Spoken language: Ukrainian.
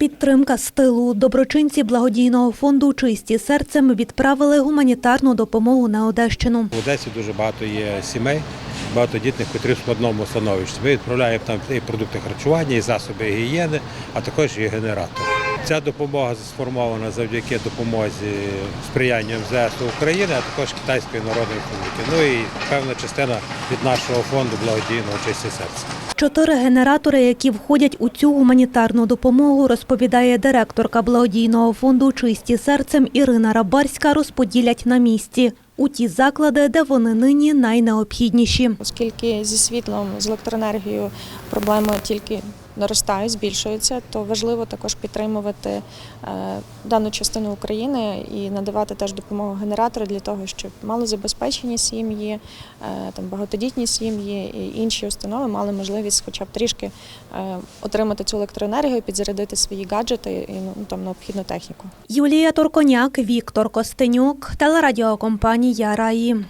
Підтримка з тилу. Доброчинці благодійного фонду Чисті серцем відправили гуманітарну допомогу на Одещину. В Одесі дуже багато є сімей, багато дітних, котрі в складному становищі. Ми відправляємо там і продукти харчування, і засоби гігієни, а також і генератор. Ця допомога сформована завдяки допомозі сприяння МЗС України, а також Китайської народної республіки. Ну і певна частина від нашого фонду благодійного чисті серця. Чотири генератори, які входять у цю гуманітарну допомогу, розповідає директорка благодійного фонду Чисті серцем Ірина Рабарська, розподілять на місці у ті заклади, де вони нині найнеобхідніші. Оскільки зі світлом, з електроенергією проблеми тільки наростають, збільшуються, то важливо також підтримувати е, дану частину України і надавати теж допомогу генератору для того, щоб малозабезпечені сім'ї, е, там багатодітні сім'ї і інші установи мали можливість, хоча б трішки е, отримати цю електроенергію, підзарядити свої гаджети і ну, там необхідну техніку. Юлія Торконяк, Віктор Костенюк, телерадіокомпанія Раї.